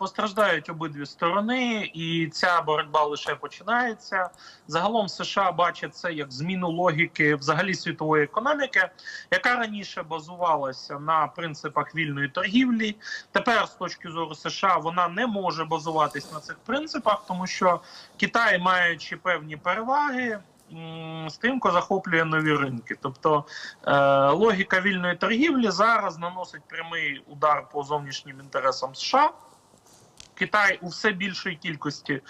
Постраждають обидві сторони, і ця боротьба лише починається. Загалом США бачать це як зміну логіки взагалі світової економіки, яка раніше базувалася на принципах вільної торгівлі. Тепер, з точки зору США, вона не може базуватись на цих принципах, тому що Китай, маючи певні переваги, стрімко захоплює нові ринки. Тобто е, логіка вільної торгівлі зараз наносить прямий удар по зовнішнім інтересам США. Китай у все більшій кількості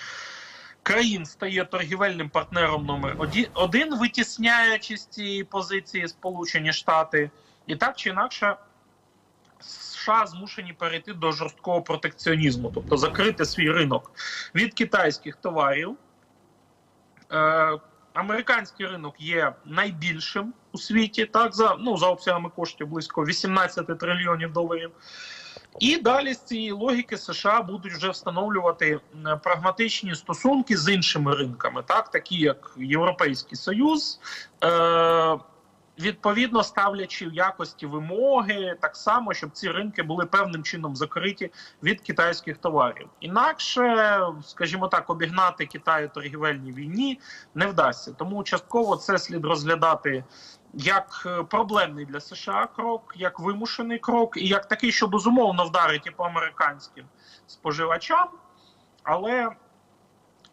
країн стає торгівельним партнером номер один, витісняючи з цієї позиції Сполучені Штати, і так чи інакше. США змушені перейти до жорсткого протекціонізму, тобто закрити свій ринок від китайських товарів. Е, американський ринок є найбільшим у світі, так за ну за обсягами коштів близько 18 трильйонів доларів. І далі з цієї логіки США будуть вже встановлювати прагматичні стосунки з іншими ринками, так такі як Європейський Союз. Е- Відповідно ставлячи в якості вимоги, так само, щоб ці ринки були певним чином закриті від китайських товарів. Інакше, скажімо так, обігнати Китай у торгівельній війні не вдасться. Тому частково це слід розглядати як е, проблемний для США крок, як вимушений крок, і як такий, що безумовно вдарить і по американським споживачам, але.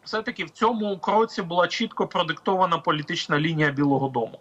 Все-таки в цьому кроці була чітко продиктована політична лінія Білого Дому.